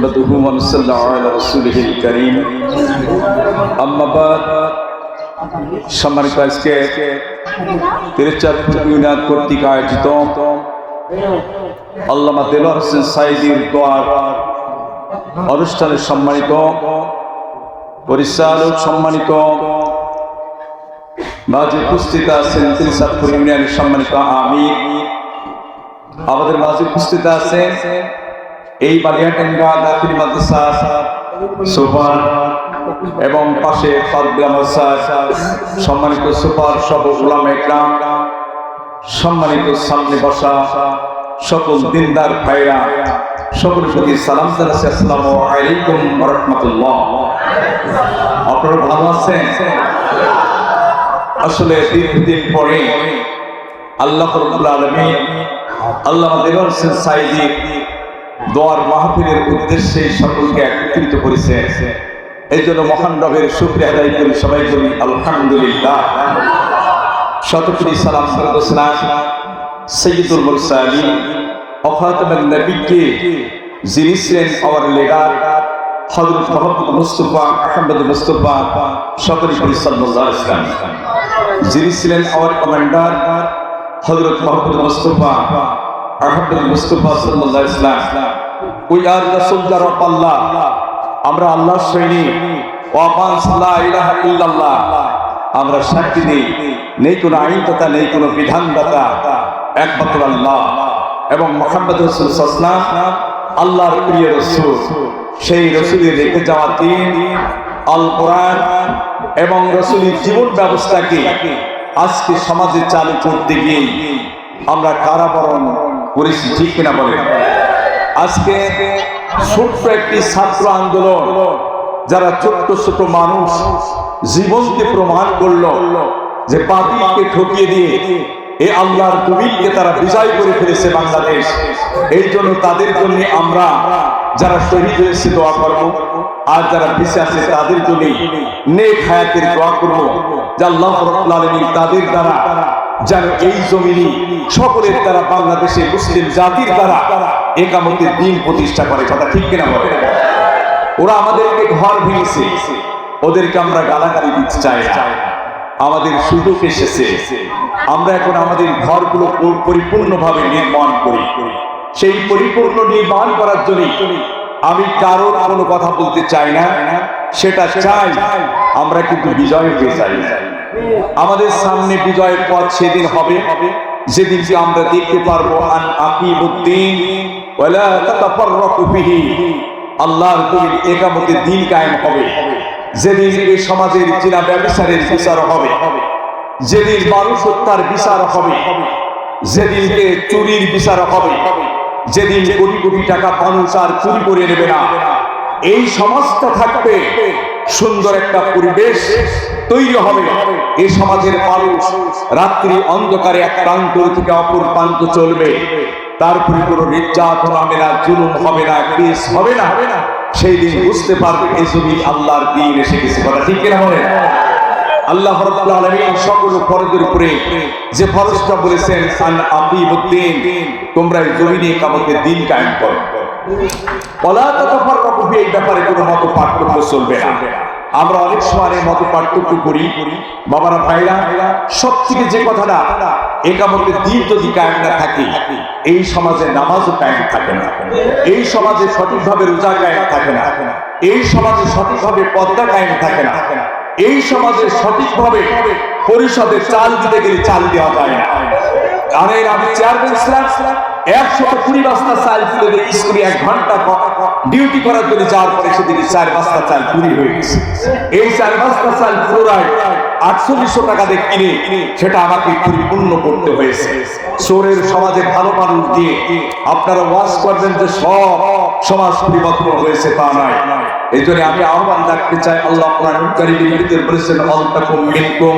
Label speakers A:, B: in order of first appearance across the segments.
A: نحمده ونصلي على رسوله الكريم أما بعد সম্মানিত আজকে তিরুচাঁদপুর ইউনিয়ন কর্তৃক আয়োজিত আল্লামা দেলোয়ার হোসেন সাইদির দোয়ার অনুষ্ঠানে সম্মানিত পরিচালক সম্মানিত মাঝে উপস্থিত আছেন তিরুচাঁদপুর ইউনিয়নের সম্মানিত আমি আমাদের মাঝে উপস্থিত আছেন এই বালিয়াটেঙ্গা দাখিল মাদ্রাসা, সুপার এবং পাশে ফাদবিলা মাদ্রাসা সম্মানিত সুপার সব উলামা ইকরাম, সম্মানিত সামনে বসা সকল দিনদার ভাইরা সকল প্রতি সালাম জানাচ্ছি। আসসালামু আলাইকুম রাহমাতুল্লাহ। আপনারা ভালো আছেন? আসলে দীর্ঘদিন পরে আল্লাহ আলামিন আল্লাহ হোসেন সাইদি দোয়ার মাহফিলের উদ্দেশ্যে সকলকে একত্রিত করেছে। এই জন্য মহান রবের শুক্রিয়া আদায় করি, সবাই বলি আলহামদুলিল্লাহ। শতকরি সালাম সালাম সৈয়দুল মুরসালিন অখাতামের নবীকে যিনি ছিলেন আমার লেগার হযরত মোহাম্মদ মুস্তাফা, আহমদ মুস্তাফা সকরি করি ওয়াসাল্লাম যিনি ছিলেন আমার কমান্ডার হযরত মোহাম্মদ মুস্তাফা আহমদ মুস্তাফা সাল্লাল্লাহু আলাইহি ওয়াসাল্লাম উই আর রাসূল দ্য আল্লাহ আমরা আল্লাহর সৈনিক ওয়াফান লা ইলাহা ইল্লাল্লাহ, আমরা সাক্ষী দিই নেই কোনো আইন তথা নেই কোনো বিধান বিধানদাতা, একমাত্র আল্লাহ এবং মোহাম্মদ রসুল সাল্লাম আল্লাহর প্রিয় রসুল। সেই রসুলের রেখে যাওয়া দিন, আল কোরআন এবং রসুলের জীবন ব্যবস্থাকে আজকে সমাজে চালু করতে গিয়ে আমরা কারাবরণ করেছি, ঠিক কিনা বলেন? আজকে ছোট্ট একটি ছাত্র আন্দোলন, যারা ছোট্ট ছোট মানুষ জীবনকে প্রমাণ করল যে পাতিকে ঠকিয়ে দিয়ে এই আল্লাহর কবিরকে তারা বিজয় করে ফেলেছে বাংলাদেশ। এই জন্য তাদের জন্য আমরা যারা শহীদ হয়েছে দোয়া করব, আর যারা বেঁচে আছে তাদের জন্য নেক হায়াতের দোয়া করব, যে আল্লাহ তাদের দ্বারা যেন এই জমিনে সকলের দ্বারা বাংলাদেশে মুসলিম জাতির দ্বারা একামতের দিন প্রতিষ্ঠা করে, কথা ঠিক কিনা বলে? ওরা আমাদেরকে ঘর ভেঙেছে, ওদেরকে আমরা গালাগালি দিতে চাই আমাদের সুযোগ এসেছে। আমরা এখন আমাদের ঘরগুলো পরিপূর্ণভাবে নির্মাণ করি। সেই পরিপূর্ণ নির্মাণ করার জন্য আমি কারোর কোনো কথা বলতে চাই না। সেটা চাই। আমরা কিন্তু বিজয় হয়ে চাই আমাদের সামনে বিজয়ের পথ সেদিন হবে। যেদিনকে আমরা দেখতে পারব, আন আকিমুদ্দিন আল্লাহর কবির একামতের দিন কায়েম হবে। যেদিন এই সমাজের চিনা ব্যবসারের বিচার হবে। যেদিন মানুষ হত্যার বিচার হবে। যেদিনকে চুরির বিচার হবে। যেদিন কোটি কোটি টাকা মানুষ আর চুরি করে নেবে না। এই সমাজটা থাকবে। সুন্দর একটা পরিবেশ তৈরি হবে। এই সমাজের মানুষ রাত্রি অন্ধকারে এক প্রান্ত থেকে অপর প্রান্ত চলবে। তারপরে কোনো নির্যাতন হবে না, জুলুম হবে না, কেস হবে না। সেই দিন বুঝতে পারবে এই জমি আল্লাহর দিন এসে গেছে। কথা ঠিক কিনা বলে আল্লাহ সকল ফরজের উপরে যে ফরজটা বলেছেন, আন আকিমুদ্দিন তোমরা জমিনে কামতের দিন কায়েম করো। ওলা এই সমাজে সঠিকভাবে রোজা থাকে না। এই সমাজে সঠিকভাবে পদ্মা কায়েম থাকে না। এই সমাজে সঠিকভাবে পরিষদে চাল দিতে গেলে চাল দেওয়া যায় না। আরে আমি চেয়ারম্যান একশো কুড়ি বস্তা চাল দিয়ে স্কুলে এক ঘণ্টা ডিউটি করার জন্য যাওয়ার পরে সেদিকে চার বস্তা চাল চুরি হয়ে গেছে। এই চার বস্তা চাল পুনরায় আটচল্লিশশো টাকা দিয়ে কিনে, সেটা আমাকে পরিপূর্ণ করতে হয়েছে। চোরের সমাজে ভালো মানুষ দিয়ে আপনারা ওয়াজ করবেন যে সব সমাজ পরিবর্তন হয়েছে, তা নয়। এই জন্য আমি আহ্বান রাখতে চাই, আল্লাহ আপনার বলেছেন আল্লাহকুম মিনকুম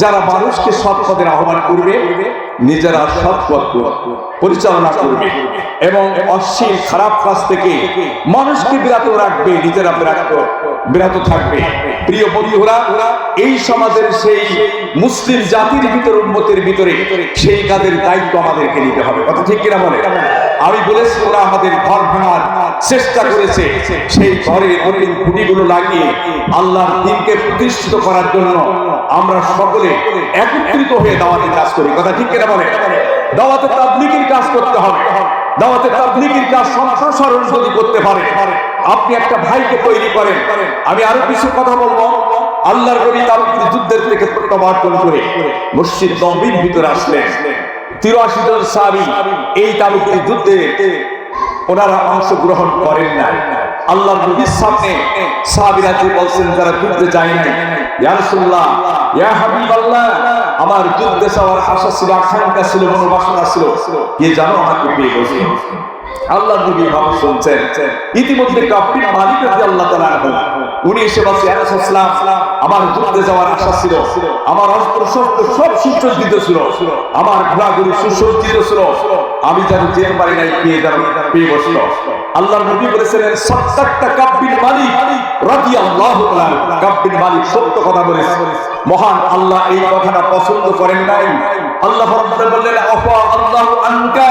A: যারা মানুষকে সৎ পথের আহ্বান করবে, নিজেরা সৎ পরিচালনা করবে এবং অশ্লীল, খারাপ কাজ থেকে মানুষকে বিরত রাখবে, নিজেরা বিরত বিরত থাকবে। প্রিয় বন্ধুরা, এই সমাজের সেই মুসলিম জাতির ভিতর উন্মতির ভিতরে সেই কাজের দায়িত্ব আমাদেরকে নিতে হবে। কথা ঠিক কিনা বলে আমি বলেছি, ওরা আমাদের ঘর ভাঙার চেষ্টা করেছে। সেই ঘরের অনেক খুঁটিগুলো লাগিয়ে আল্লাহর দিনকে প্রতিষ্ঠিত করার জন্য আমরা সকলে একত্রিত হয়ে দাওয়াতের কাজ করি। কথা ঠিক কিনা বলে? দাওয়াতে তাবলিগের কাজ করতে হবে। দাওয়াতে তাবলিগের কাজ সম্প্রসারণ যদি করতে পারে, আপনি একটা ভাইকে তৈরি করেন। আমি আরও কিছু কথা বলব। আল্লাহর নবী তাবুকের যুদ্ধের থেকে প্রত্যাবর্তন করে মসজিদ নবীর ভিতরে আসলেন। তিরাশি জন সাহাবী এই তাবুকের যুদ্ধে ওনারা অংশগ্রহণ করেন নাই। আল্লাহ নবীর সামনে সাহাবীরা যে বলছেন যারা যুদ্ধে যায় নাই? ইয়া আমার যুদ্ধে যাওয়ার আশা ছিল, আকাঙ্ক্ষা ছিল, মনোবাসনা ছিল। কে জানো আমাকে পেয়ে গেছে আল্লাহ নবী ভাব শুনছেন। ইতিমধ্যে কাফির মালিক রাদিয়াল্লাহু তাআলা আনহু, উনি এসে বলছে রাসূলুল্লাহ আমার যুদ্ধে যাওয়ার আশা ছিল, আমার অস্ত্র শস্ত্র সব সুসজ্জিত ছিল, আমার ঘোড়াগুলি সুসজ্জিত ছিল, আমি যেন যেতে পারি নাই, কে যেন পেয়ে বসল আল্লাহ নবী বলেছিলেন, সত্তরটা কাব্বির মালিক রাদিয়াল্লাহু তাআলা কাব্বির মালিক সত্য কথা বলেছে। মহান আল্লাহ এই কথাটা পছন্দ করেন নাই। আল্লাহ বললেন, আফা আল্লাহু আনকা?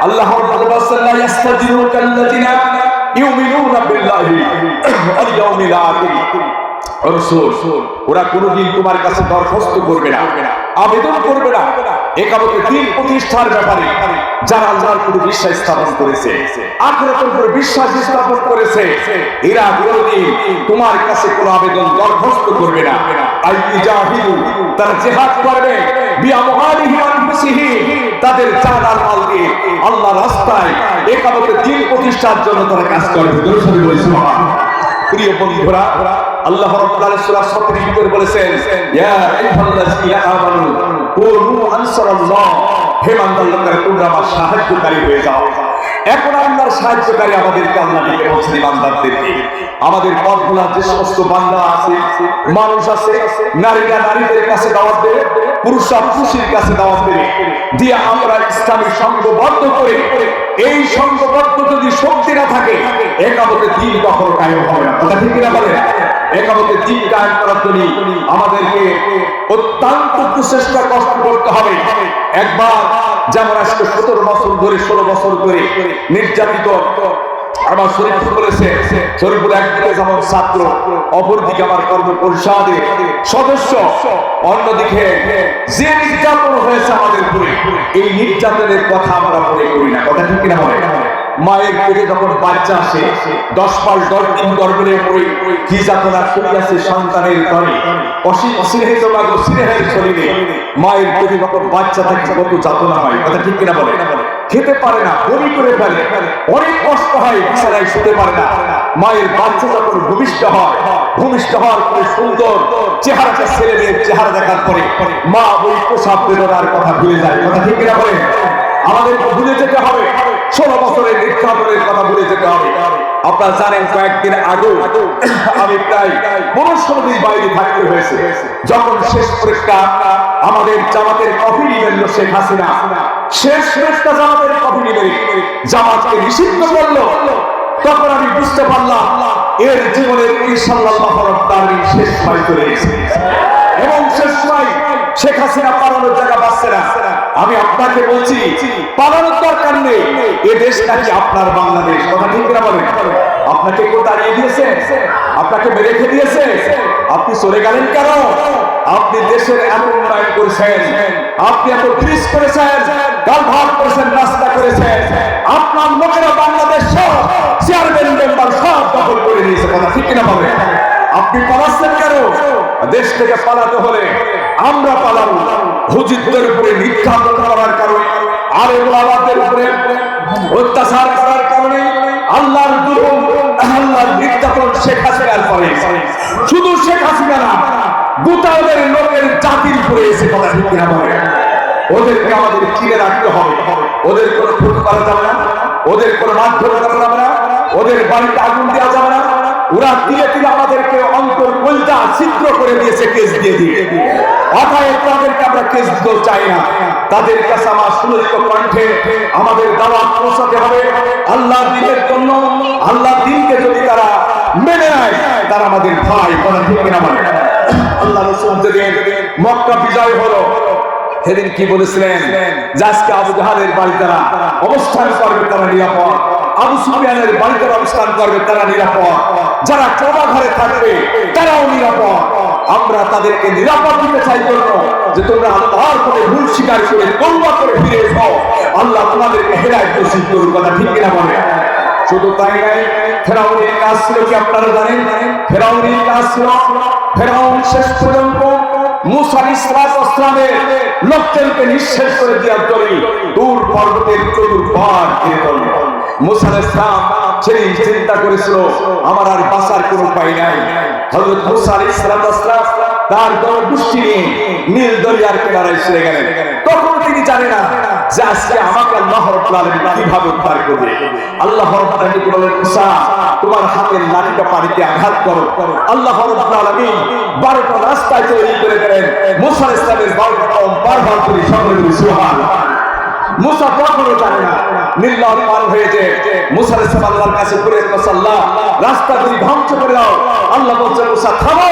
A: আল্লাহ রাব্বুল ইয়াস্তাজিরুকা আল্লাযিনা ইউমিনুনা বিল্লাহি ওয়াল ইয়াউমিল আখির ওরা কোনোদিন তোমার কাছে দরখাস্ত করবে না, আবেদন করবে না। প্রতিষ্ঠার ব্যাপারে যারা বিশ্বাস স্থাপন করেছে বিশ্বাস তোমার কাছে কোনো আবেদন করবে না। করবে তাদের মাল দিয়ে আল্লাহ রাস্তায় একামতে দিন প্রতিষ্ঠার জন্য তারা কাজ করবে প্রিয় বন্ধুরা আল্লাহ রাব্বুল আলামিন সূরা 17 ভিতরে বলেছেন, ইয়া আইয়ুহাল্লাযীনা আমানু কুনু আনসারাল্লাহ, হে বান্দাল্লাহরা তোমরা আমার সাহায্যকারী হয়ে যাও। এখন আল্লাহর সাহায্যকারী আমাদেরকে আল্লাহ ডেকে বলছেন ইমানদারদেরকে আমাদের পথগুলা যে সমস্ত বান্দা আছে, মানুষ আছে, নারীরা নারীদের কাছে দাওয়াত দেবে, পুরুষরা পুরুষের কাছে দাওয়াত দেবে। দিয়ে আমরা ইসলামী সংঘবদ্ধ করে, এই সংঘবদ্ধ যদি শক্তি না থাকে, একামতে দিন কখনো কায়েম হবে না। কথা ঠিক কিনা বলে একামতে দিন কায়েম করার জন্য আমাদেরকে অত্যন্ত প্রচেষ্টা কষ্ট করতে হবে। একবার, যেমন আজকে সতেরো বছর ধরে, ষোলো বছর ধরে নির্যাতিত আমার শরীফ বলেছে, শরীফুল একদিকে যেমন ছাত্র, অপরদিকে আমার কর্ম পরিষদে সদস্য, অন্যদিকে যে নির্যাতন হয়েছে আমাদের উপরে, এই নির্যাতনের কথা আমরা মনে করি না। কথা ঠিক কিনা মনে মায়ের পেটে যখন বাচ্চা আসে, দশ মাস দশ দিন গর্ভে পড়ে, কি যাতনা করিয়াছে সন্তানের ঘরে? অসীম অসিরহিত লাগো সিনেহের শরীরে মায়ের পেটে যখন বাচ্চা থাকে, কত যাতনা হয়? কথা ঠিক কিনা বলে? খেতে পারে না, বমি করে ফেলে। অনেক কষ্ট হয়, বিছানায় শুতে পারে না। মায়ের বাচ্চা যখন ভূমিষ্ঠ হয়, ভূমিষ্ঠ হওয়ার পরে সুন্দর চেহারাটা ছেলে মেয়ের চেহারা দেখার পরে মা ওই প্রসাদ বেদনার কথা ভুলে যায়। কথা ঠিক কিনা বলে আমাদেরকে ভুলে যেতে হবে। ষোলো বছরের নির্যাতনের কথা ভুলে যেতে হবে। আপনারা জানেন কয়েকদিন আগেও আমি প্রায় পনেরো দিন বাইরে থাকতে হয়েছে। যখন শেষ পরীক্ষা আমাদের জামাতের কফি নিবেন শেখ হাসিনা, শেষ শেষটা জামাতের কফি নিবে। জামাতকে নিষিদ্ধ করল। তখন আমি বুঝতে পারলাম এর জীবনের ইনশাল্লাহ শেষ সময় চলে এবং শেষ সময় শেখ হাসিনা পালানোর জায়গা পাচ্ছে না। আমি আপনাকে বলছি, পালানোর দরকার নেই। এ দেশ নাকি আপনার বাংলাদেশ। কথা ঠিক না বলেন? আপনাকে কেউ তাড়িয়ে দিয়েছে? আপনাকে মেরে রেখে দিয়েছে? আপনি চলে গেলেন কেন? আপনি দেশের এত উন্নয়ন করেছেন। আপনি এত ব্রিজ করেছেন ডাল ভাত করেছেন রাস্তা করেছেন। আপনার লোকেরা বাংলাদেশ সব চেয়ারম্যান মেম্বার সব দখল করে নিয়েছে। কথা ঠিক কিনা বলেন? আপনি পালাচ্ছেন কেন? দেশ থেকে পালাতে হলে আমরা পালাবো। হুজুরদের উপরে নির্যাতন করার কারণে, আর ওলামাদের উপরে অত্যাচার করার কারণে আল্লাহর দুর্গম আল্লাহর নির্যাতন শেখ হাসিনার পরে শুধু শেখ হাসিনা না ওদের লোকের জাতির উপরে এসে কথা ঠিক বলে। ওদেরকে আমাদের কিনে রাখতে হবে। ওদের কোনো ক্ষতি করা যাবে না। ওদের কোনো মাধ্যমে করা যাবে না। ওদের বাড়িতে আগুন দেওয়া যাবে না। ওরা দিয়ে তিলে আমাদেরকে কলজা ছিদ্র করে দিয়েছে, কেস দিয়ে দিয়ে অতএব তাদেরকে আমরা কেস দিতেও চাই না। তাদের কাছে আমার সুললিত কণ্ঠে আমাদের দাওয়াত পৌঁছাতে হবে। আল্লাহ দিনের জন্য আল্লাহ দিনকে যদি তারা মেনে নেয়, তারা আমাদের ভাই কথা ঠিক কিনা বলে আল্লাহ রসুল মক্কা বিজয় হলো। সেদিন কি বলেছিলেন? যে আজকে আবু জাহালের বাড়ি তারা অবস্থান করবে, তারা নিরাপদ। আবু সুফিয়ানের বাড়িতে অবস্থান করবে, তারা নিরাপদ। যারা চোবা ঘরে থাকবে, তারাও নিরাপদ। আমরা তাদেরকে নিরাপদ দিতে চাই জন্য যে তোমরা আল্লাহর করে ভুল স্বীকার করে তৌবা করে ফিরে এসো। আল্লাহ তোমাদেরকে হেদায়েত নসিব করুন কথা ঠিক কিনা বলে? শুধু তাই নাই ফেরাউনের কাজ ছিল কি আপনারা জানেন? ফেরাউনের কাজ ছিল ফেরাউন শেষ পর্যন্ত মুসা ইসলামের লোকজনকে নিঃশেষ করে দেওয়ার জন্য দূর পর্বতের চতুর্পার দিয়ে দিল মুসা ইসলাম সেই চিন্তা করেছিল, আমার আর বাঁচার কোনো উপায় নাই। হযরত মুসা ইসলাম তার দরদৃষ্টি নিয়ে নীল দরিয়ার কিনারায় চলে গেলেন। তখন তিনি জানেন না যে আজকে আমাকে আল্লাহ রাব্বুল আলামিন কীভাবে উদ্ধার করবে। আল্লাহ রাব্বুল আলামিন বললেন মুসা, তোমার হাতের লাঠিটা পানিতে আঘাত করো। আল্লাহ রাব্বুল আলামিন 12টা রাস্তা তৈরি করে দিলেন। মুসা ইসলামের 12টা কম বারবার করে সকলে সুবহানাল্লাহ। মুসা তখনও জানে না নীল্লাহ পার হয়েছে। মুসা ইসলাম আল্লাহর কাছে করে আল্লাহ রাস্তা তুমি ধ্বংস করে দাও, আল্লাহ বলছে মুসা, থামো।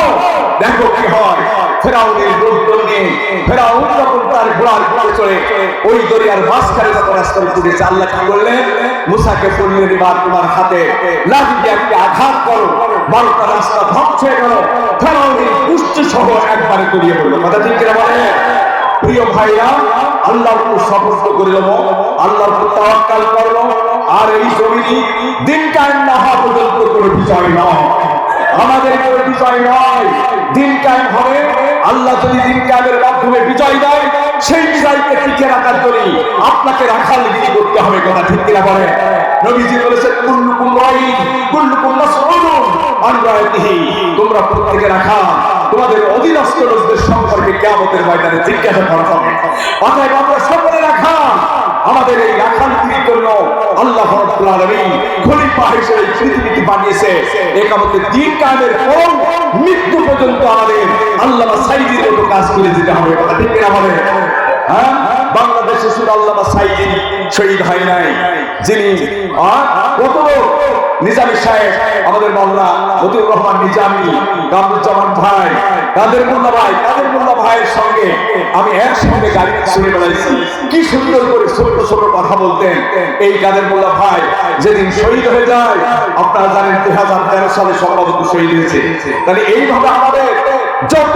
A: দেখো কি হয়। ফেরাউনের লোকজন নিয়ে ফেরাউন যখন তার ঘোড়ার ঘোড়া চড়ে, ওই দরিয়ার মাঝখানে যখন রাস্তা উঠেছে, আল্লাহ কি করলেন মুসাকে বললেন, এবার তোমার হাতে লাঠি একটি আঘাত করো বারোটা রাস্তা ধ্বংস হয়ে ফেরাউনের সহ একবারে করিয়ে পড়ল। কথা ঠিক কিনা বলে প্রিয় ভাইরা, আল্লাহর উপর সফর্দ করে দেবো, আল্লাহর উপর তাওয়াক্কাল করব, আর এই জমিনে দিন কায়েম না হওয়া পর্যন্ত কোনো বিষয় নয়। আমাদের কোনো বিষয় নয়। দিন কায়েম হবে, আল্লাহ যদি দিন কায়েমের মাধ্যমে বিজয় দেয়, সেই বিজয়কে টিকে রাখার জন্য আপনাকে রাখাল গিরি করতে হবে, কথা ঠিক কিনা বলে নবীজি বলেছেন, কুল্লুকুম রাইন কুল্লুকুম আন তোমরা রাখা, তোমাদের অধীনস্থ লোকদের সম্পর্কে কিয়ামতের ময়দানে জিজ্ঞাসা করা হবে। অতএব আমরা সকলে রাখা, আমাদের এই রাখাল গিরির জন্য আল্লাহ রাব্বুল আলামিন খলিফা হিসেবে পৃথিবীতে বানিয়েছে। একামতের দিন কায়েমের পর মৃত্যু পর্যন্ত আমাদের আল্লাহ সাইদির মতো কাজ করে যেতে হবে। ঠিক বলে হ্যাঁ? বাংলাদেশে শুধু আল্লাহ সাইদি শহীদ হয় নাই। যিনি কত নিজামী সাহেব, আমাদের মাওলানা মতিউর রহমান নিজামী, কামরুজ্জামান ভাই, কাদের মোল্লা ভাই, কাদের মোল্লা ভাইয়ের সঙ্গে আমি একসঙ্গে গাড়ি শুনে বেড়াইছি। কি সুন্দর করে ছোট ছোট কথা বলতেন এই কাদের মোল্লা ভাই। যেদিন শহীদ হয়ে যায়, আপনারা জানেন দুই হাজার তেরো সালে সম্ভবত শহীদ হয়েছে। তাহলে এইভাবে আমাদের যত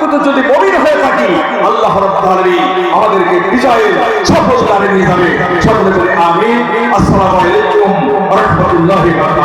A: কিন্তু যদি মমিন হয়ে থাকি, আল্লাহ আমাদেরকে বিজয়ের সফল দানে নিয়ে যাবে। সকলে বলে আমিন। আসসালামু আলাইকুম ওয়া